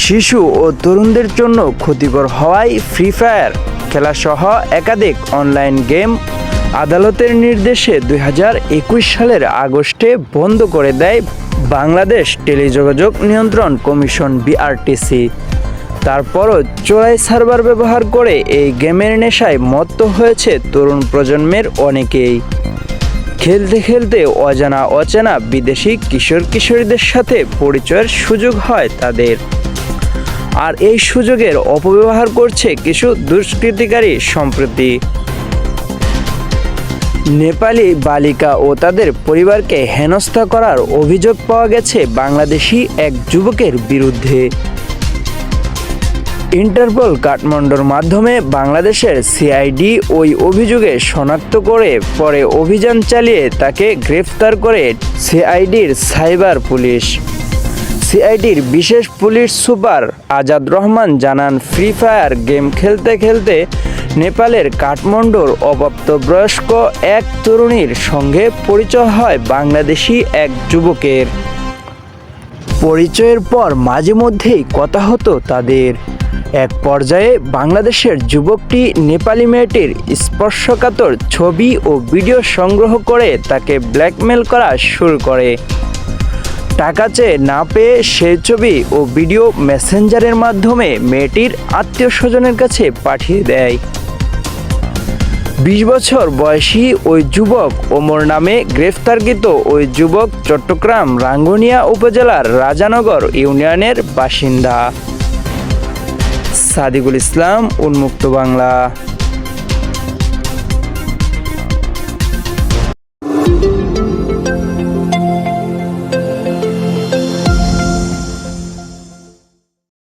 শিশু ও তরুণদের জন্য ক্ষতিকর হওয়ায় ফ্রি ফায়ার খেলাসহ একাধিক অনলাইন গেম আদালতের নির্দেশে দু হাজার একুশ সালের আগস্টে বন্ধ করে দেয় বাংলাদেশ টেলিযোগাযোগ নিয়ন্ত্রণ কমিশন বিআরটিসি তারপরও চোরাই সার্ভার ব্যবহার করে এই গেমের নেশায় মত্ত হয়েছে তরুণ প্রজন্মের অনেকেই। খেলতে খেলতে অজানা অচেনা বিদেশি কিশোর কিশোরীদের সাথে পরিচয়ের সুযোগ হয় তাদের। আর এই সুযোগের অপব্যবহার করছে কিছু দুষ্কৃতিকারী সম্প্রতি। নেপালি বালিকা ও তাদের পরিবারকে হেনস্থা করার অভিযোগ পাওয়া গেছে বাংলাদেশি এক যুবকের বিরুদ্ধে। ইন্টারপোল কাঠমান্ডুর মাধ্যমে বাংলাদেশের সিআইডি ওই অভিযোগে শনাক্ত করে পরে অভিযান চালিয়ে তাকে গ্রেফতার করে সিআইডির সাইবার পুলিশ। সিআইডির বিশেষ পুলিশ সুপার আজাদ রহমান জানান, ফ্রি ফায়ার গেম খেলতে খেলতে নেপালের কাঠমান্ডুর অপ্রাপ্তবয়স্ক এক তরুণীর সঙ্গে পরিচয় হয় বাংলাদেশি এক যুবকের। পরিচয়ের পর মাঝে মধ্যেই কথা হতো তাদের। এক পর্যায়ে বাংলাদেশের যুবকটি নেপালি মেয়েটির স্পর্শকাতর ছবি ও ভিডিও সংগ্রহ করে তাকে ব্ল্যাকমেল করা শুরু করে। টাকা চেয়ে না পেয়ে সেই ছবি ও ভিডিও মেসেঞ্জারের মাধ্যমে মেয়েটির আত্মীয় স্বজনের কাছে পাঠিয়ে দেয়। বিশ বছর বয়সী ওই যুবক ওমর নামে গ্রেফতারকৃত ওই যুবক চট্টগ্রাম রাঙ্গুনিয়া উপজেলার রাজানগর ইউনিয়নের বাসিন্দা। সাদিকুল ইসলাম, উন্মুক্ত বাংলা।